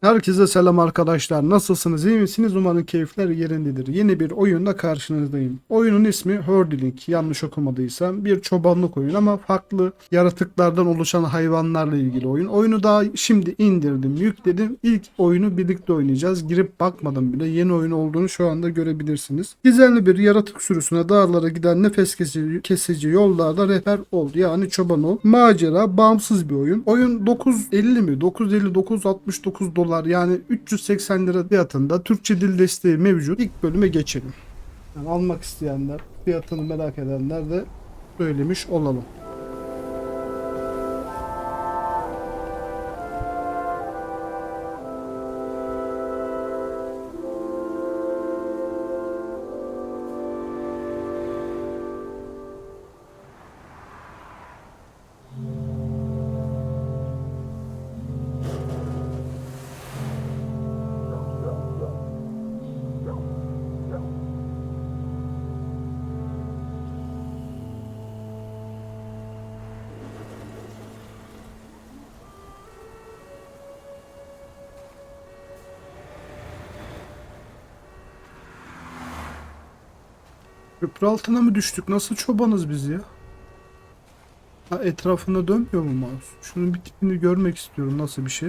Herkese selam arkadaşlar. Nasılsınız? iyi misiniz? Umarım keyifler yerindedir. Yeni bir oyunda karşınızdayım. Oyunun ismi Herdling. Yanlış okumadıysam. Bir çobanlık oyun ama farklı yaratıklardan oluşan hayvanlarla ilgili oyun. Oyunu daha şimdi indirdim, yükledim. İlk oyunu birlikte oynayacağız. Girip bakmadım bile. Yeni oyun olduğunu şu anda görebilirsiniz. Gizemli bir yaratık sürüsüne dağlara giden nefes kesici, kesici yollarda rehber ol. Yani çoban ol. Macera, bağımsız bir oyun. Oyun 9.50 mi? 9.59.69 dolar yani 380 lira fiyatında Türkçe dil desteği mevcut. İlk bölüme geçelim. Yani almak isteyenler, fiyatını merak edenler de söylemiş olalım. Köprü altına mı düştük? Nasıl çobanız biz ya? Ha, etrafında dönmüyor mu mouse? Şunun bir tipini görmek istiyorum. Nasıl bir şey?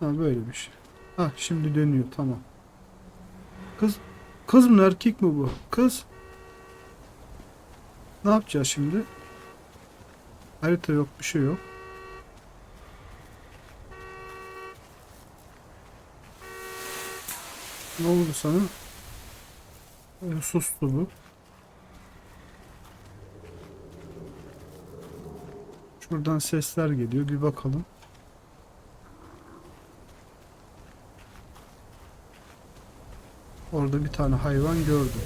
Ha böyle bir şey. Ha şimdi dönüyor tamam. Kız kız mı erkek mi bu? Kız. Ne yapacağız şimdi? Harita yok bir şey yok. Ne oldu sana? Sustu bu. Şuradan sesler geliyor. Bir bakalım. Orada bir tane hayvan gördüm.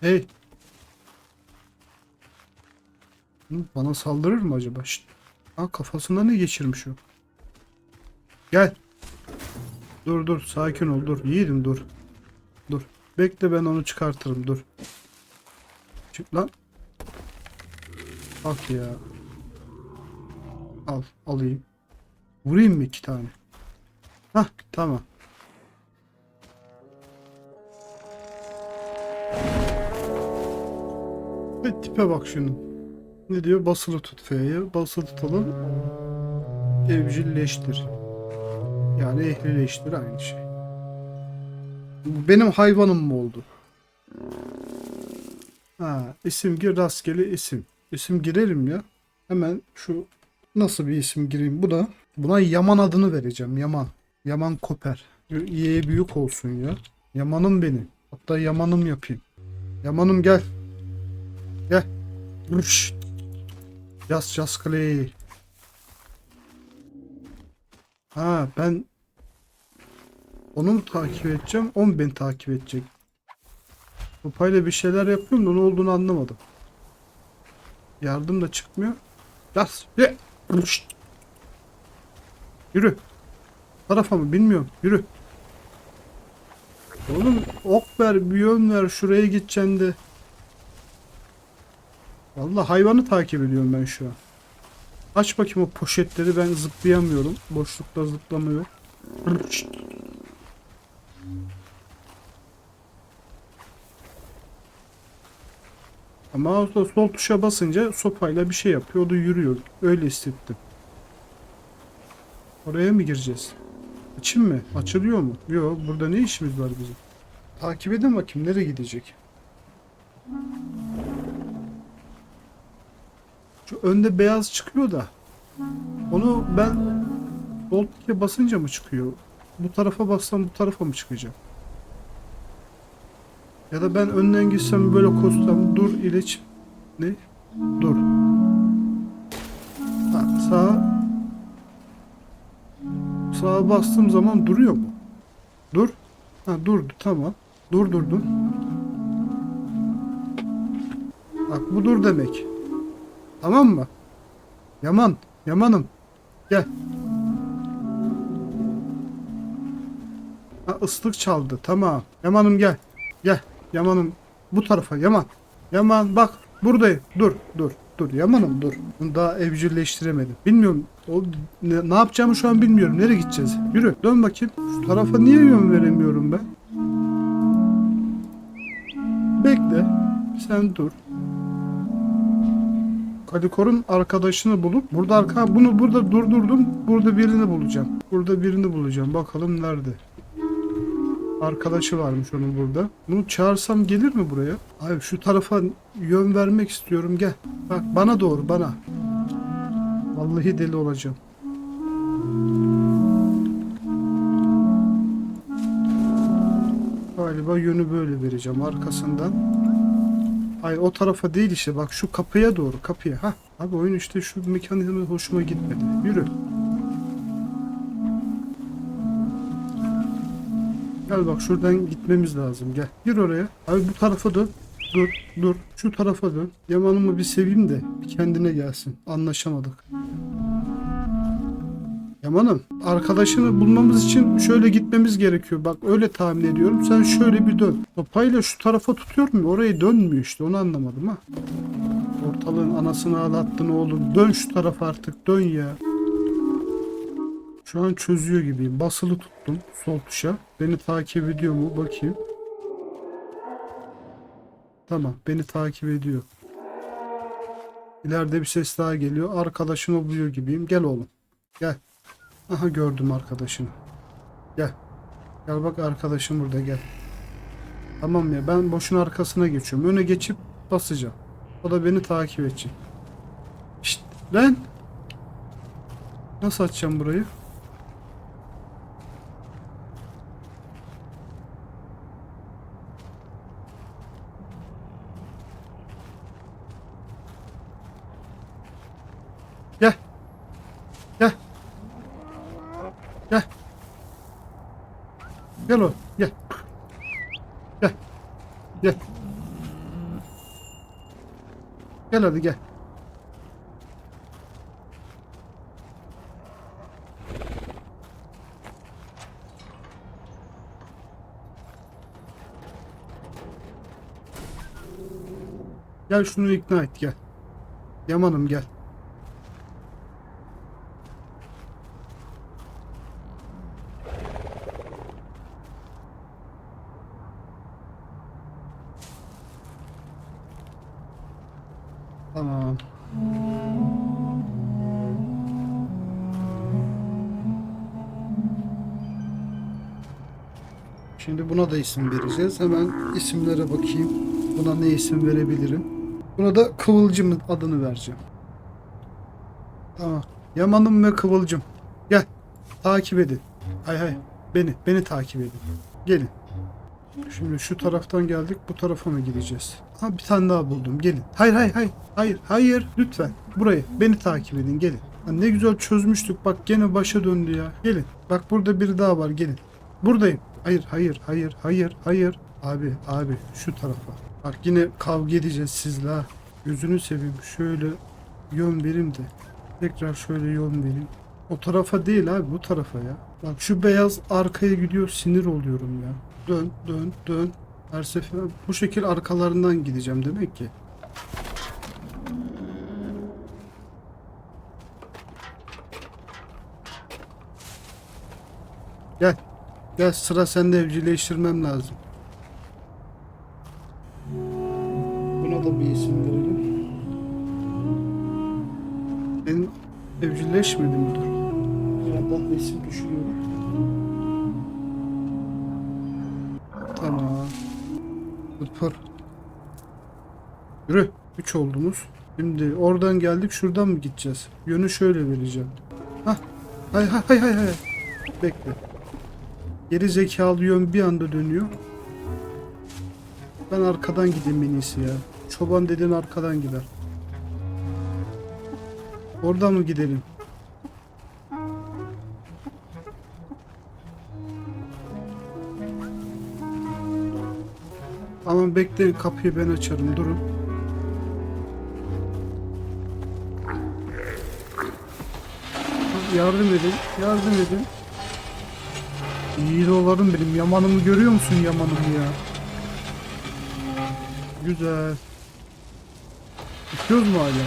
Hey. Bana saldırır mı acaba? Şşt. Ha, kafasında ne geçirmiş o? Gel. Dur dur sakin ol dur. Yiğidim dur. Dur. Bekle ben onu çıkartırım dur. Çık lan. Bak ya. Al alayım. Vurayım mı iki tane? Hah tamam. Ve tipe bak şunun. Ne diyor? Basılı tut F'ye. Basılı tutalım. Evcilleştir. Yani ehlileştir aynı şey. Benim hayvanım mı oldu? Ha, isim gir rastgele isim. İsim girelim ya. Hemen şu nasıl bir isim gireyim? Bu da buna Yaman adını vereceğim. Yaman. Yaman Koper. Y'ye büyük olsun ya. Yamanım benim. Hatta Yamanım yapayım. Yamanım gel. Gel. Uş. Yas yas Clay. Ha ben onu mu takip edeceğim? O mu beni takip edecek? Kupayla bir şeyler yapıyorum da ne olduğunu anlamadım. Yardım da çıkmıyor. Yas. Ye. Yürü. Tarafa mı bilmiyorum. Yürü. Oğlum ok ver bir yön ver şuraya gideceksin de. Vallahi hayvanı takip ediyorum ben şu an. Aç bakayım o poşetleri ben zıplayamıyorum. Boşlukta zıplamıyor. Şşt. O sol tuşa basınca sopayla bir şey yapıyor. O da yürüyor. Öyle hissettim. Oraya mı gireceğiz? Açayım mı? Açılıyor mu? Yok. Burada ne işimiz var bizim? Takip edin bakayım. Nereye gidecek? Şu önde beyaz çıkıyor da. Onu ben sol tike basınca mı çıkıyor? Bu tarafa bassam bu tarafa mı çıkacak? Ya da ben önden gitsem böyle koşsam dur ileç ne? Dur. Ha, sağa sağa bastığım zaman duruyor mu? Dur. Ha durdu tamam. Durdurdum. Bak bu dur demek. Tamam mı? Yaman, Yamanım. Gel. Ha ıslık çaldı. Tamam. Yamanım gel. Gel. Yamanım bu tarafa Yaman. Yaman bak buradayım. Dur dur dur. Yaman'ım dur. Bunu daha evcilleştiremedim. Bilmiyorum. O, ne, ne yapacağımı şu an bilmiyorum. Nereye gideceğiz? Yürü dön bakayım. Şu tarafa niye yön veremiyorum ben? Bekle. Sen dur. Kalikor'un arkadaşını bulup burada arka bunu burada durdurdum. Burada birini bulacağım. Burada birini bulacağım. Bakalım nerede? Arkadaşı varmış onun burada. Bunu çağırsam gelir mi buraya? Abi şu tarafa yön vermek istiyorum. Gel. Bak bana doğru bana. Vallahi deli olacağım. Galiba yönü böyle vereceğim arkasından. Hayır o tarafa değil işte bak şu kapıya doğru kapıya. Ha abi oyun işte şu mekanizma hoşuma gitmedi. Yürü. Gel bak şuradan gitmemiz lazım gel. Gir oraya. Abi bu tarafa dön. Dur dur. Şu tarafa dön. Yaman'ımı bir seveyim de bir kendine gelsin. Anlaşamadık. Yaman'ım arkadaşını bulmamız için şöyle gitmemiz gerekiyor. Bak öyle tahmin ediyorum. Sen şöyle bir dön. Sopayla şu tarafa tutuyor mu? Oraya dönmüyor işte. Onu anlamadım ha. Ortalığın anasını ağlattın oğlum. Dön şu tarafa artık. Dön ya. Şu an çözüyor gibiyim. Basılı tuttum sol tuşa. Beni takip ediyor mu? Bakayım. Tamam. Beni takip ediyor. İleride bir ses daha geliyor. Arkadaşını buluyor gibiyim. Gel oğlum. Gel. Aha gördüm arkadaşını. Gel. Gel bak arkadaşım burada gel. Tamam ya ben boşun arkasına geçiyorum. Öne geçip basacağım. O da beni takip edecek. Şşt lan. Nasıl açacağım burayı? Gel. Gel. Gel. Gel oğlum. Gel. Gel. Gel. Gel hadi gel. Gel şunu ikna et gel. Yamanım gel. Tamam. Şimdi buna da isim vereceğiz. Hemen isimlere bakayım. Buna ne isim verebilirim? Buna da Kıvılcım adını vereceğim. Tamam. Yamanım ve Kıvılcım. Gel. Takip edin. Hay hay. Beni. Beni takip edin. Gelin. Şimdi şu taraftan geldik. Bu tarafa mı gideceğiz? Ha bir tane daha buldum. Gelin. Hayır hayır hayır. Hayır hayır. Lütfen. Burayı. Beni takip edin. Gelin. Ha, ne güzel çözmüştük. Bak gene başa döndü ya. Gelin. Bak burada biri daha var. Gelin. Buradayım. Hayır hayır hayır hayır hayır. Abi abi şu tarafa. Bak yine kavga edeceğiz sizle ha. Gözünü seveyim. Şöyle yön verim de. Tekrar şöyle yön vereyim. O tarafa değil abi bu tarafa ya. Bak şu beyaz arkaya gidiyor sinir oluyorum ya. Dön dön dön. Her sefer bu şekil arkalarından gideceğim demek ki. Gel. Gel sıra sende evcilleştirmem lazım. Buna da bir isim verelim. Benim evcilleşmedi mi dur? Birazdan da isim düşünüyorum. Pır. Yürü. Üç oldunuz. Şimdi oradan geldik şuradan mı gideceğiz? Yönü şöyle vereceğim. Hah. Hay hay hay hay hay. Bekle. Geri zekalı yön bir anda dönüyor. Ben arkadan gideyim en iyisi ya. Çoban dediğin arkadan gider. Oradan mı gidelim? Ama bekleyin kapıyı ben açarım durun. Yardım edin, yardım edin. İyi dolarım benim. Yamanımı görüyor musun yamanımı ya? Güzel. Bitiyoruz mu hala?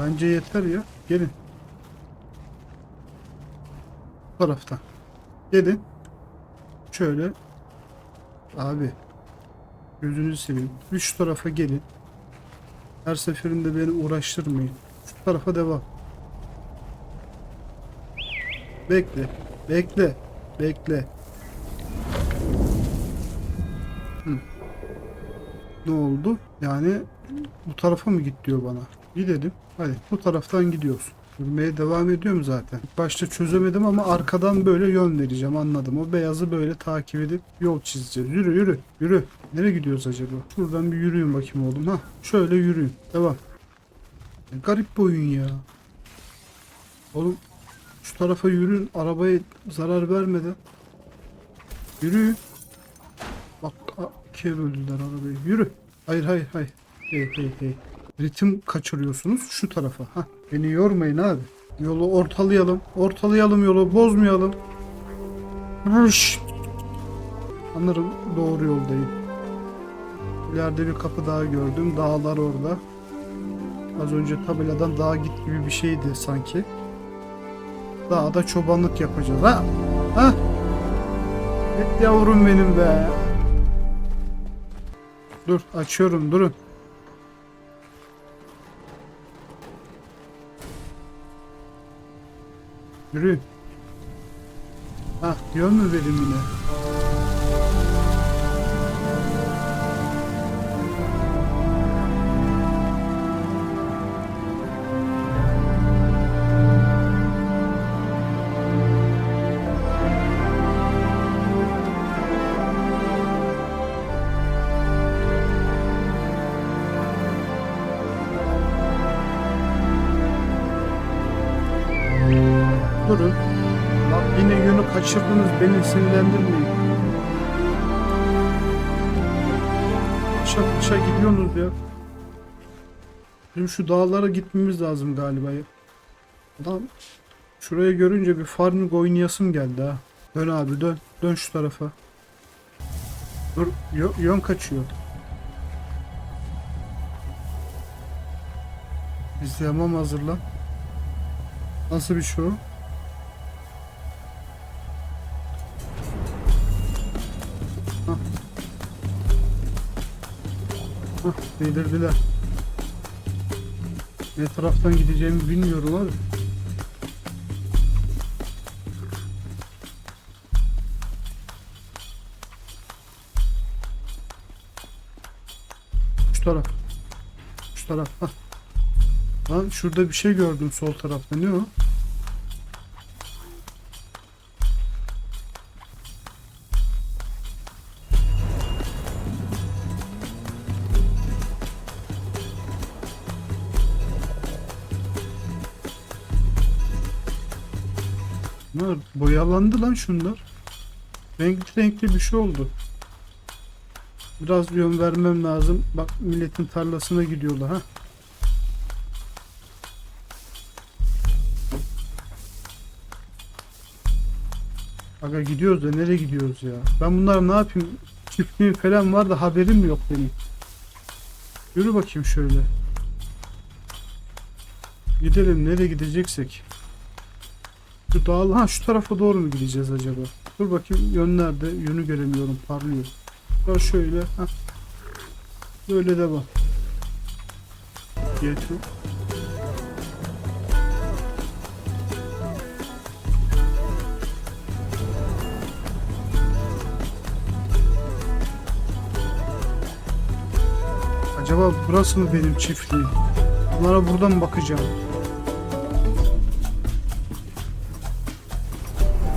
Bence yeter ya. Gelin. Bu taraftan. Gelin. Şöyle. Abi. Gözünüzü seveyim. Üç tarafa gelin. Her seferinde beni uğraştırmayın. Şu tarafa devam. Bekle. Bekle. Bekle. Hı. Ne oldu? Yani bu tarafa mı git diyor bana. Gidelim. Hadi bu taraftan gidiyoruz. Yürümeye devam ediyorum zaten. Başta çözemedim ama arkadan böyle yön vereceğim anladım. O beyazı böyle takip edip yol çizeceğiz. Yürü yürü yürü. Nereye gidiyoruz acaba? Şuradan bir yürüyün bakayım oğlum ha. Şöyle yürüyün. Devam. Ne garip bir oyun ya. Oğlum şu tarafa yürüyün. Arabaya zarar vermeden. Yürüyün. Bak ikiye böldüler arabayı. Yürü. Hayır hayır hayır. Hey hey hey. Ritim kaçırıyorsunuz şu tarafa. Hah. Beni yormayın abi. Yolu ortalayalım. Ortalayalım yolu. Bozmayalım. Rış. Sanırım doğru yoldayım. İleride bir kapı daha gördüm. Dağlar orada. Az önce tabeladan dağa git gibi bir şeydi sanki. Dağda çobanlık yapacağız. Ha? Ha? Et yavrum benim be. Dur açıyorum durun. Yürüyün. Ha yön mü vereyim yine? Yönü kaçırdınız beni sinirlendirmeyin. Paşa paşa gidiyorsunuz ya. Bizim şu dağlara gitmemiz lazım galiba ya. Adam şuraya görünce bir farming oynayasım geldi ha. Dön abi dön. Dön şu tarafa. Dur yö- yön kaçıyor. Biz yamam hazırla. Nasıl bir şey o? Hah, belirdiler. Ne taraftan gideceğimi bilmiyorum abi. Şu taraf. Şu taraf. Hah. Lan şurada bir şey gördüm sol tarafta. Ne o? Bunlar boyalandı lan şunlar. Renkli renkli bir şey oldu. Biraz yön vermem lazım. Bak milletin tarlasına gidiyorlar ha. Aga gidiyoruz da nereye gidiyoruz ya? Ben bunlar ne yapayım? Çiftliğim falan var da haberim yok benim. Yürü bakayım şöyle. Gidelim nereye gideceksek. Dağ ha şu tarafa doğru mu gideceğiz acaba? Dur bakayım yön nerede? Yönü göremiyorum parlıyor. Dur şöyle ha. Böyle devam. Geç. Acaba burası mı benim çiftliğim? Bunlara buradan bakacağım.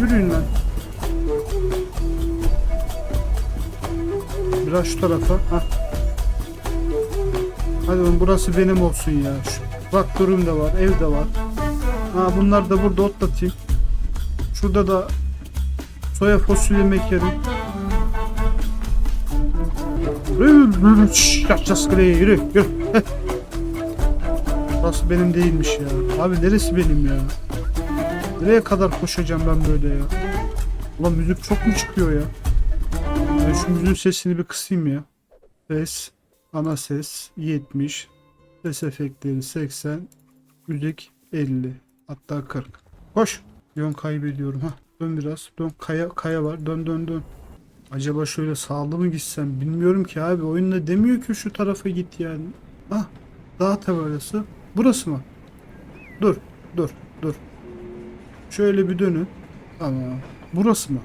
Yürüyün lan. Biraz şu tarafa. Hah. Hadi oğlum burası benim olsun ya. Şu, traktörüm de var, ev de var. Ha bunlar da burada otlatayım. Şurada da soya. Yürü, yürü, şşş, Yapacağız kırıya yürü, yürü. Burası benim değilmiş ya. Abi neresi benim ya? Nereye kadar koşacağım ben böyle ya? Ulan müzik çok mu çıkıyor ya? Ben şu müziğin sesini bir kısayım ya. Ses, ana ses 70, ses efektleri 80, Üzek 50. Hatta 40. Koş. Yön kaybediyorum. ha. Dön biraz. Dön. Kaya, kaya var. Dön dön dön. Acaba şöyle sağlı mı gitsem bilmiyorum ki abi. Oyunda demiyor ki şu tarafa git yani. Ah. Dağ tabelası. Burası mı? Dur. Dur. Dur. Şöyle bir dönün. Tamam. Burası mı?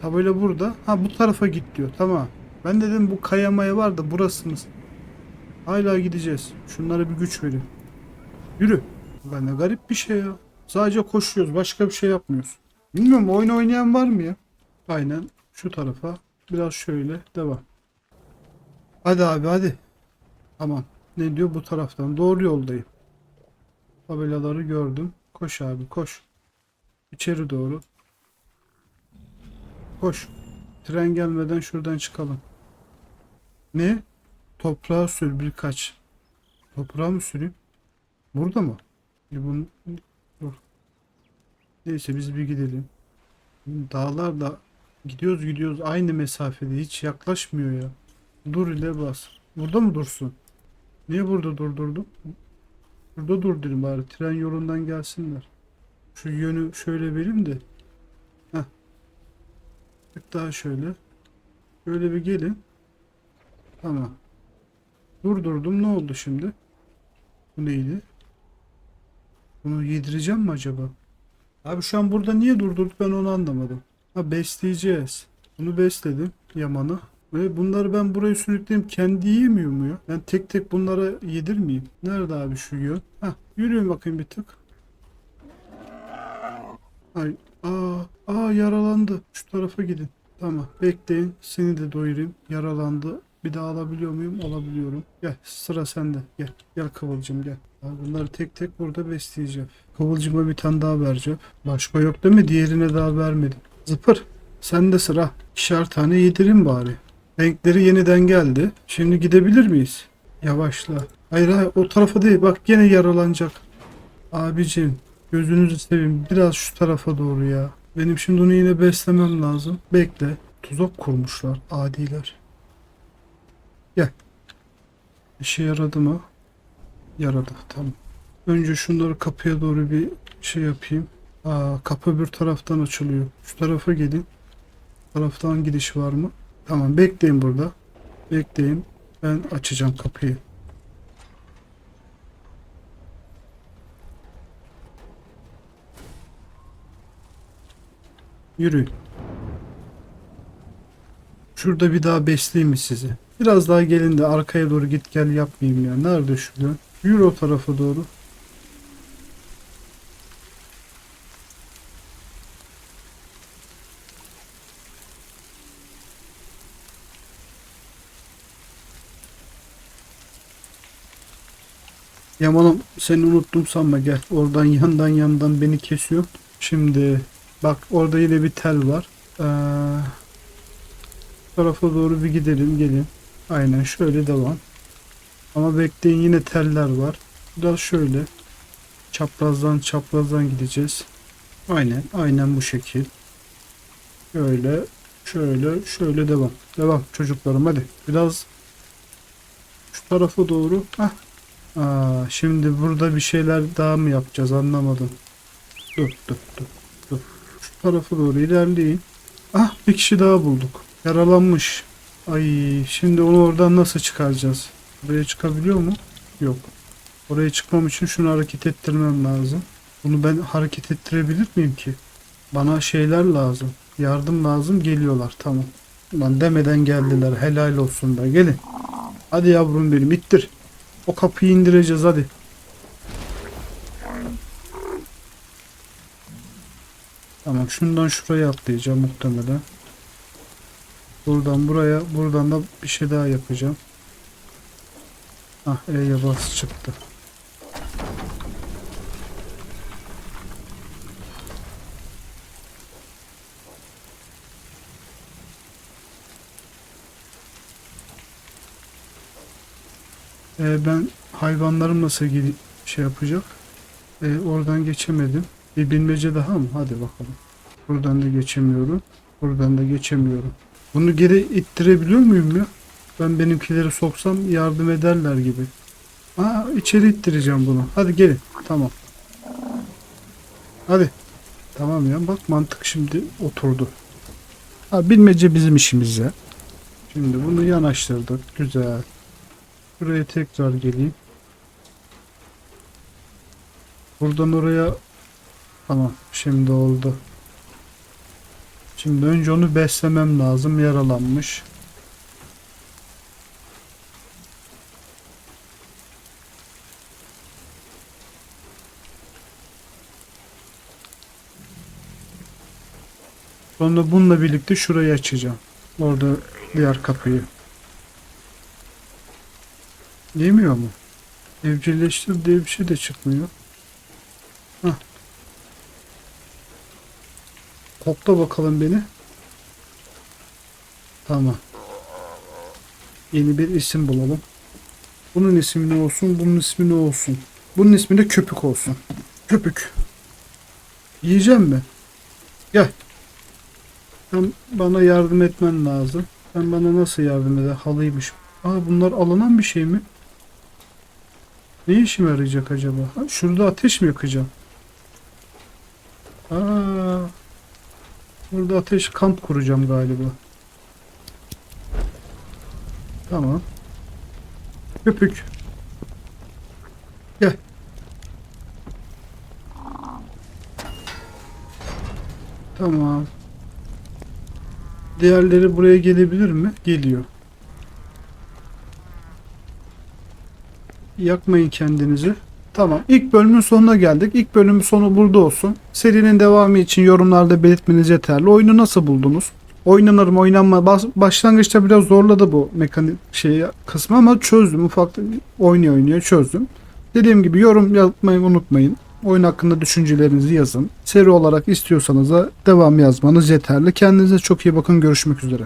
Tabela burada. Ha bu tarafa git diyor. Tamam. Ben de dedim bu kayamaya var da burası mı? Hala gideceğiz. Şunlara bir güç verin. Yürü. Ben de garip bir şey ya. Sadece koşuyoruz. Başka bir şey yapmıyoruz. Bilmiyorum oyun oynayan var mı ya? Aynen şu tarafa. Biraz şöyle devam. Hadi abi hadi. Tamam. Ne diyor bu taraftan? Doğru yoldayım. Tabelaları gördüm. Koş abi koş. İçeri doğru. Koş. Tren gelmeden şuradan çıkalım. Ne? Toprağa sür birkaç. Toprağa mı süreyim? Burada mı? E bunu... Dur. Neyse biz bir gidelim. Dağlar da gidiyoruz gidiyoruz aynı mesafede hiç yaklaşmıyor ya. Dur ile bas. Burada mı dursun? Niye burada durdurdum? Burada dur dedim bari tren yolundan gelsinler. Şu yönü şöyle vereyim de. Heh. Daha şöyle. Böyle bir gelin. Tamam. Durdurdum ne oldu şimdi? Bu neydi? Bunu yedireceğim mi acaba? Abi şu an burada niye durdurduk ben onu anlamadım. Ha besleyeceğiz. Bunu besledim Yaman'ı. Ve bunları ben buraya sürükleyeyim kendi yiyemiyor mu ya? Ben tek tek bunlara yedirmeyeyim. Nerede abi şu yön? Ha yürüyün bakayım bir tık. Ay aa aa yaralandı. Şu tarafa gidin. Tamam bekleyin seni de doyurayım. Yaralandı. Bir daha alabiliyor muyum? Alabiliyorum. Gel sıra sende. Gel. Gel Kıvılcım gel. Bunları tek tek burada besleyeceğim. Kıvılcıma bir tane daha vereceğim. Başka yok değil mi? Diğerine daha vermedim. Zıpır. Sende sıra. İkişer tane yedireyim bari. Renkleri yeniden geldi. Şimdi gidebilir miyiz? Yavaşla. Hayır hayır o tarafa değil. Bak gene yaralanacak. Abicim gözünüzü seveyim. Biraz şu tarafa doğru ya. Benim şimdi onu yine beslemem lazım. Bekle. Tuzak kurmuşlar. Adiler. Gel. İşe yaradı mı? Yaradı. Tamam. Önce şunları kapıya doğru bir şey yapayım. Aa, kapı bir taraftan açılıyor. Şu tarafa gelin. Taraftan gidiş var mı? Tamam bekleyin burada. Bekleyin. Ben açacağım kapıyı. Yürüyün. Şurada bir daha besleyeyim mi sizi? Biraz daha gelin de arkaya doğru git gel yapmayayım ya. Nerede şu yön? Yürü o tarafa doğru. Yamanım seni unuttum sanma gel. Oradan yandan yandan beni kesiyor. Şimdi bak orada yine bir tel var. Ee, tarafa doğru bir gidelim gelin. Aynen şöyle devam. Ama bekleyin yine teller var. Biraz şöyle. Çaprazdan çaprazdan gideceğiz. Aynen aynen bu şekil. Şöyle şöyle şöyle devam. Devam çocuklarım hadi. Biraz şu tarafa doğru. Hah. Aa, şimdi burada bir şeyler daha mı yapacağız anlamadım. Dur dur dur tarafa doğru ilerleyin. Ah bir kişi daha bulduk. Yaralanmış. Ay şimdi onu oradan nasıl çıkaracağız? Buraya çıkabiliyor mu? Yok. Oraya çıkmam için şunu hareket ettirmem lazım. Bunu ben hareket ettirebilir miyim ki? Bana şeyler lazım. Yardım lazım geliyorlar tamam. Lan demeden geldiler helal olsun da gelin. Hadi yavrum benim ittir. O kapıyı indireceğiz hadi. Tamam şundan şuraya atlayacağım muhtemelen. Buradan buraya buradan da bir şey daha yapacağım. Ah E'ye bas çıktı. E, ben hayvanlarım nasıl şey yapacak? E, oradan geçemedim. Bir bilmece daha mı? Hadi bakalım. Buradan da geçemiyorum. Buradan da geçemiyorum. Bunu geri ittirebiliyor muyum ya? Ben benimkileri soksam yardım ederler gibi. Aa, içeri ittireceğim bunu. Hadi gelin. Tamam. Hadi. Tamam ya bak mantık şimdi oturdu. Ha, bilmece bizim işimiz ya. Şimdi bunu yanaştırdık. Güzel. Buraya tekrar geleyim. Buradan oraya Tamam şimdi oldu. Şimdi önce onu beslemem lazım. Yaralanmış. Sonra bununla birlikte şurayı açacağım. Orada diğer kapıyı. Yemiyor mu? Evcilleştir diye bir şey de çıkmıyor. Hah. Kokla bakalım beni. Tamam. Yeni bir isim bulalım. Bunun ismi ne olsun? Bunun ismi ne olsun? Bunun ismi de köpük olsun. Köpük. Yiyeceğim mi? Gel. Sen bana yardım etmen lazım. Sen bana nasıl yardım eder? Halıymış. Aa bunlar alınan bir şey mi? Ne işime yarayacak acaba? Ha, şurada ateş mi yakacağım? Aa, burada ateş kamp kuracağım galiba. Tamam. Köpük. Gel. Tamam. Diğerleri buraya gelebilir mi? Geliyor. Yakmayın kendinizi. Tamam. İlk bölümün sonuna geldik. İlk bölümün sonu burada olsun. Serinin devamı için yorumlarda belirtmeniz yeterli. Oyunu nasıl buldunuz? Oynanır mı oynanma başlangıçta biraz zorladı bu mekanik şeyi kısmı ama çözdüm ufak oynuyor oynuyor çözdüm. Dediğim gibi yorum yapmayı unutmayın. Oyun hakkında düşüncelerinizi yazın. Seri olarak istiyorsanız da devam yazmanız yeterli. Kendinize çok iyi bakın. Görüşmek üzere.